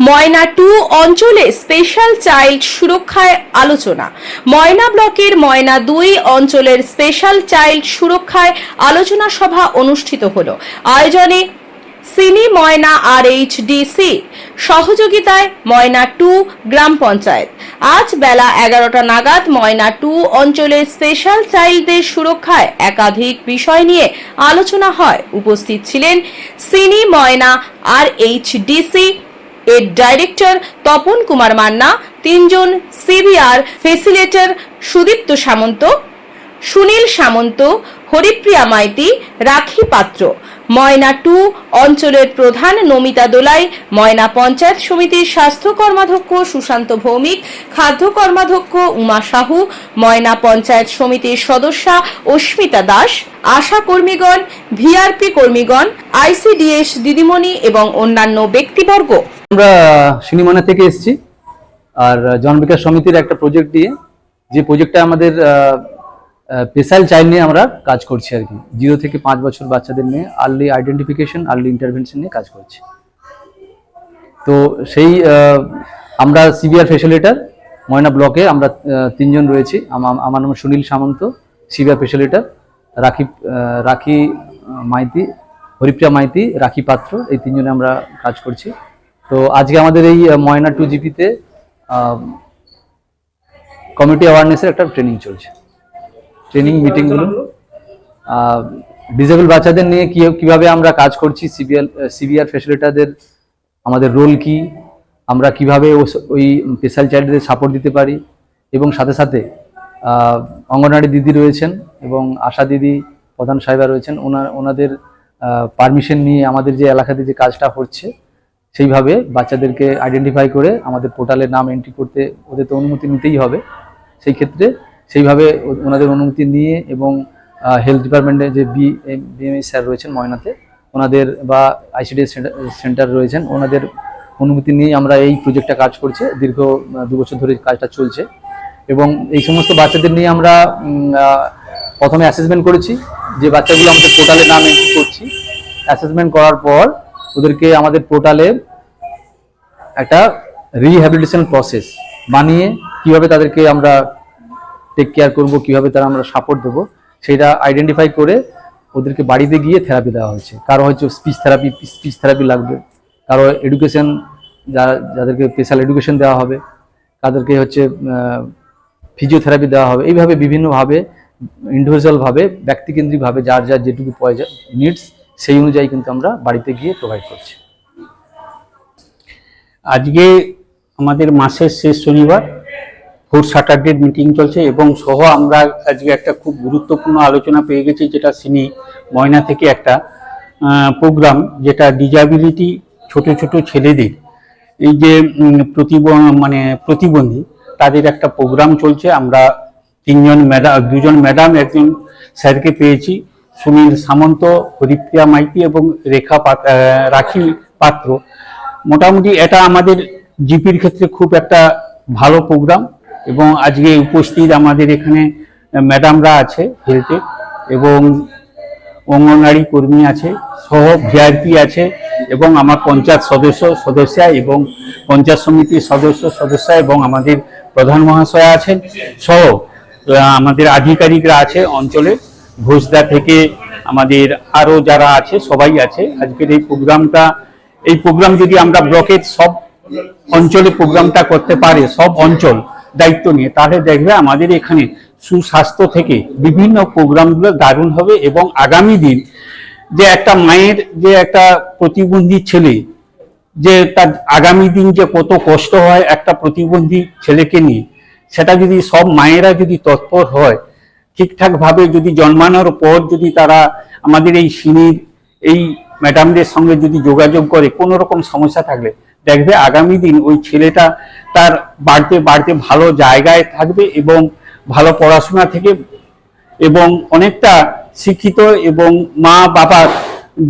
ময়না two অঞ্চলে special child সুরক্ষায় আলোচনা। ময়না ব্লকের ময়না দুই অঞ্চলের স্পেশাল চাইল্ড সুরক্ষায় আলোচনা সভা অনুষ্ঠিত হল। আয়োজনে সিনি ময়না আর এইচডিসি সহযোগিতায় ময়না টু গ্রাম পঞ্চায়েত। আজ বেলা এগারোটা নাগাদ ময়না টু অঞ্চলের স্পেশাল চাইল্ডদের সুরক্ষায় একাধিক বিষয় নিয়ে আলোচনা হয়। উপস্থিত ছিলেন সিনি ময়না আর এইচডিসি এর ডাইরেক্টর তপন কুমার মান্না, তিনজন সিবিআর ফেসিলেটর সুদীপ্ত সামন্ত, সুনীল সামন্ত, হরিপ্রিয়া মাইতি, রাখি পাত্র। ময়না টু অঞ্চলের প্রধান নমিতা দোলাই, ময়না পঞ্চায়েত সমিতির স্বাস্থ্য কর্মাধ্যক্ষ সুশান্ত ভৌমিক, খাদ্য কর্মাধ্যক্ষ উমা সাহু, ময়না পঞ্চায়েত সমিতির সদস্যা অস্মিতা দাস, আশা কর্মীগণ ভিআরপি কর্মীগণ আইসিডিএস দিদিমণি এবং অন্যান্য ব্যক্তিবর্গ। আমরা সিনেমানা থেকে এসেছি আর জন বিকাশ সমিতির একটা প্রজেক্ট দিয়ে, যে প্রজেক্টটা আমাদের স্পেশাল চাইল্ড নিয়ে আমরা কাজ করছি আর কি। জিরো থেকে পাঁচ বছর বাচ্চাদের নিয়ে আর্লি আইডেন্টিফিকেশন আর্লি ইন্টারভেনশন নিয়ে কাজ করছি। তো সেই আমরা সিবিআর ফেসিলিটার ময়না ব্লকে আমরা তিনজন রয়েছি। আমার নাম সুনীল সামন্ত সিবিআর ফেসিলিটার রাখি রাখি মাইতি, হরিপ্রিয়া মাইতি, রাখি পাত্র, এই তিনজনে আমরা কাজ করছি। তো আজকে আমাদের এই ময়না টু জিপিতে কমিউনিটি অ্যাওয়ারনেসের একটা ট্রেনিং চলছে। ট্রেনিং মিটিংগুলো ডিসেবল বাচ্চাদের নিয়ে কীভাবে আমরা কাজ করছি সিবিআর সিবিআর ফেসিলিটাদের আমাদের রোল কি, আমরা কীভাবে ওই স্পেশাল চাইল্ডদের সাপোর্ট দিতে পারি, এবং সাথে সাথে অঙ্গনওয়াড়ি দিদি রয়েছেন এবং আশা দিদি, প্রধান সাহেবা রয়েছেন। ওনার, ওনাদের পারমিশন নিয়ে আমাদের যে এলাকাতে যে কাজটা হচ্ছে সেইভাবে বাচ্চাদেরকে আইডেন্টিফাই করে আমাদের পোর্টালে নাম এন্ট্রি করতে ওদের তো অনুমতি নিতেই হবে। সেই ক্ষেত্রে সেইভাবে ওনাদের অনুমতি নিয়ে এবং হেলথ ডিপার্টমেন্টে যে বি বিএমএ স্যার রয়েছেন ময়নাতে, ওনাদের বা আইসিডিএস সেন্টার রয়েছেন, ওনাদের অনুমতি নিয়ে আমরা এই প্রজেক্টটা কাজ করছে। দীর্ঘ দু বছর ধরে কাজটা চলছে। এবং এই সমস্ত বাচ্চাদের নিয়ে আমরা প্রথমে অ্যাসেসমেন্ট করেছি। যে বাচ্চাগুলো আমাদের পোর্টালে নাম এন্ট্রি করছি অ্যাসেসমেন্ট করার পর ওদেরকে আমাদের পোর্টালে একটা রিহ্যাবিলিটেশন প্রসেস বানিয়ে কীভাবে তাদেরকে আমরা টেক কেয়ার করব, কীভাবে তারা আমরা সাপোর্ট দেবো, সেটা আইডেন্টিফাই করে ওদেরকে বাড়িতে গিয়ে থেরাপি দেওয়া হয়েছে। কারও হয়তো স্পিচ থেরাপি স্পিচ থেরাপি লাগবে। কারও এডুকেশন যারা যাদেরকে স্পেশাল এডুকেশন দেওয়া হবে, তাদেরকে হচ্ছে ফিজিওথেরাপি দেওয়া হবে। এইভাবে বিভিন্নভাবে ইন্ডিভিজুয়ালভাবে ব্যক্তিকেন্দ্রিকভাবে, যার যার যেটুকু প্রয়োজন নিডস সেই অনুযায়ী কিন্তু আমরা বাড়িতে গিয়ে প্রোভাইড করছি। আজকে আমাদের মাসের শেষ শনিবার ফোর স্যাটারডে মিটিং চলছে এবং সহ আমরা আজকে একটা খুব গুরুত্বপূর্ণ আলোচনা পেয়ে গেছি, যেটা সিনি ময়না থেকে একটা প্রোগ্রাম যেটা ডিজাবিলিটি ছোট ছোট ছেলেদের, এই যে প্রতিব মানে প্রতিবন্ধী, তাদের একটা প্রোগ্রাম চলছে। আমরা তিনজন ম্যাডাম দুজন ম্যাডাম একজন স্যারকে পেয়েছি, সুনীল সামন্ত, হরিপ্রিয়া মাইতি এবং রেখা রাখি পাত্র। মোটামুটি এটা আমাদের জিপির ক্ষেত্রে খুব একটা ভালো প্রোগ্রাম এবং আজকে উপস্থিত আমাদের এখানে ম্যাডামরা আছে হেলথে এবং অঙ্গনওয়াড়ি কর্মী আছে, সহ ভিআরপি আছে, এবং আমার পঞ্চায়েত সদস্য, সদস্যা এবং পঞ্চায়েত সমিতির সদস্য, সদস্যা এবং আমাদের প্রধান মহাশয় আছেন, সহ আমাদের আধিকারিকরা আছে অঞ্চলে ঘোষদা থেকে আমাদের আরও যারা আছে, সবাই আছে। আজকের এই প্রোগ্রামটা এই প্রোগ্রাম যদি আমরা ব্লকের সব অঞ্চলে প্রোগ্রামটা করতে পারে, সব অঞ্চল দায়িত্ব নিয়ে, তাহলে দেখবে আমাদের এখানে সুস্বাস্থ্য থেকে বিভিন্ন প্রোগ্রামগুলো দারুণ হবে এবং আগামী দিন যে একটা মায়ের যে একটা প্রতিবন্ধী ছেলে, যে তার আগামী দিন যে কত কষ্ট হয় একটা প্রতিবন্ধী ছেলেকে নিয়ে, সেটা যদি সব মায়েরা যদি তৎপর হয় ঠিকঠাক ভাবে যদি জন্মানোর পর যদি তারা আমাদের এই সিনির এই ম্যাডামদের সঙ্গে যদি যোগাযোগ করে কোনো রকম সমস্যা থাকলে, দেখবে আগামী দিন ওই ছেলেটা তার বাড়তে বাড়তে ভালো জায়গায় থাকবে এবং ভালো পড়াশোনা থেকে এবং অনেকটা শিক্ষিত এবং মা বাবার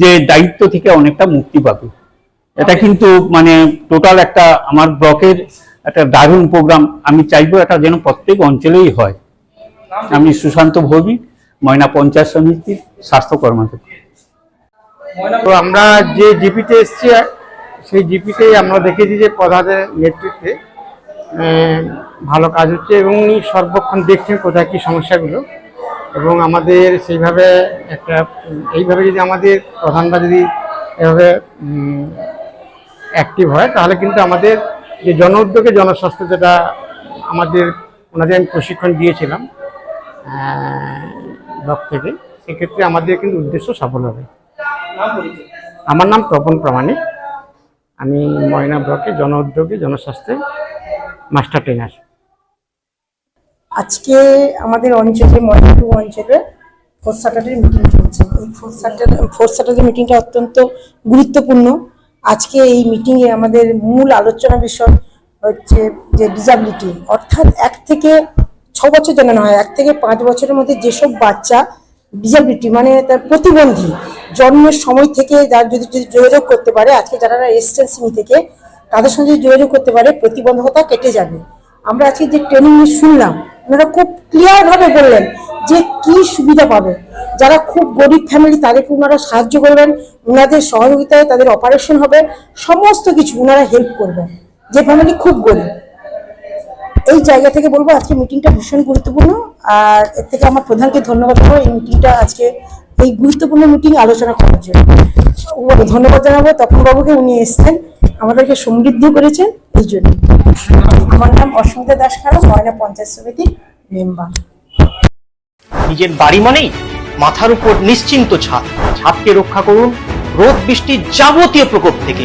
যে দায়িত্ব থেকে অনেকটা মুক্তি পাবে। এটা কিন্তু মানে টোটাল একটা আমার ব্লকের একটা দারুণ প্রোগ্রাম আমি চাইব এটা যেন প্রত্যেক অঞ্চলেই হয়। আমি সুশান্ত ভৌমিক, ময়না পঞ্চায়েত সমিতির স্বাস্থ্য কর্মকর্তা। তো আমরা যে জিপিতে এসেছি, সেই জিপিতেই আমরা দেখেছি যে প্রধানের নেতৃত্বে ভালো কাজ হচ্ছে এবং উনি সর্বক্ষণ দেখছেন কোথায় কী সমস্যাগুলো। এবং আমাদের সেইভাবে একটা, এইভাবে যদি আমাদের প্রধানরা যদি এভাবে অ্যাক্টিভ হয়, তাহলে কিন্তু আমাদের যে জন উদ্যোগে জনস্বাস্থ্য যেটা আমাদের, ওনাদের আমি প্রশিক্ষণ দিয়েছিলাম ব্লক থেকে সেক্ষেত্রে আমাদের কিন্তু উদ্দেশ্য সফল হবে। আমার নাম তপন প্রামাণিক। আমি ময়না ব্লকে জন উদ্যোগে জনস্বাস্থ্যে মাস্টার ট্রেনার। আজকে আমাদের অঞ্চলে ময়নাটু অঞ্চলে ফোর্থ স্যাটারডে মিটিং চলছে। এই ফোর্থ স্যাটারডে ফোর্থ স্যাটারডে মিটিংটা অত্যন্ত গুরুত্বপূর্ণ। আজকে এই মিটিংয়ে আমাদের মূল আলোচনা বিষয় হচ্ছে যে ডিজাবিলিটি অর্থাৎ এক থেকে ছ বছর যেন নয় এক থেকে পাঁচ বছরের মধ্যে যেসব বাচ্চা ডিজাবিলিটি মানে তার প্রতিবন্ধী জন্মের সময় থেকে যার যদি যোগাযোগ করতে পারে, আজকে যারা এসছেন সিমি থেকে, তাদের সঙ্গে যদি যোগাযোগ করতে পারে, প্রতিবন্ধকতা কেটে যাবে। আমরা আজকে যে ট্রেনিং শুনলাম, ওনারা খুব ক্লিয়ারভাবে বললেন যে কি সুবিধা পাবে। যারা খুব গরিব ফ্যামিলি তাদেরকে ওনারা সাহায্য করবেন, ওনাদের সহযোগিতায় তাদের অপারেশন হবে, সমস্ত কিছু ওনারা হেল্প করবেন, যে ফ্যামিলি খুব গরিব। এই জায়গা থেকে বলব, আজকে মিটিংটা ভীষণ গুরুত্বপূর্ণ, আর এর থেকে আমার প্রধানকে ধন্যবাদ দেবো এই মিটিংটা আজকে এই গুরুত্বপূর্ণ মিটিং আলোচনা করার জন্য। ধন্যবাদ জানাব। তপন বাবুকে উনি এসছেন। আমাদেরকে সমৃদ্ধ করেছেন। এই জন্য। আমার নাম অস্মিতা দাস খাড়া ময়না পঞ্চায়েত সমিতির মেম্বার। নিজের বাড়ি মানেই মাথার উপর নিশ্চিন্ত ছাদ। ছাদকে রক্ষা করুন রোদ বৃষ্টির যাবতীয় প্রকোপ থেকে।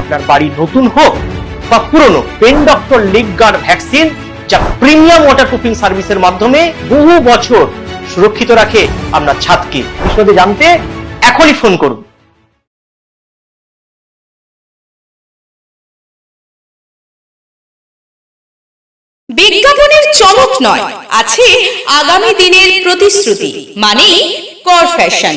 আপনার বাড়ি নতুন হোক বা পুরনো, pen doctor leak guard vaccine, যা প্রিমিয়াম ওয়াটার প্রুফিং সার্ভিসের মাধ্যমে বহু বছর সুরক্ষিত রাখে আপনার ছাদকে। বিষয়টি জানতে এখনই ফোন করুন। বিজ্ঞাপনের চমক নয়, আছে আগামী দিনের প্রতিশ্রুতি মানে কর ফ্যাশন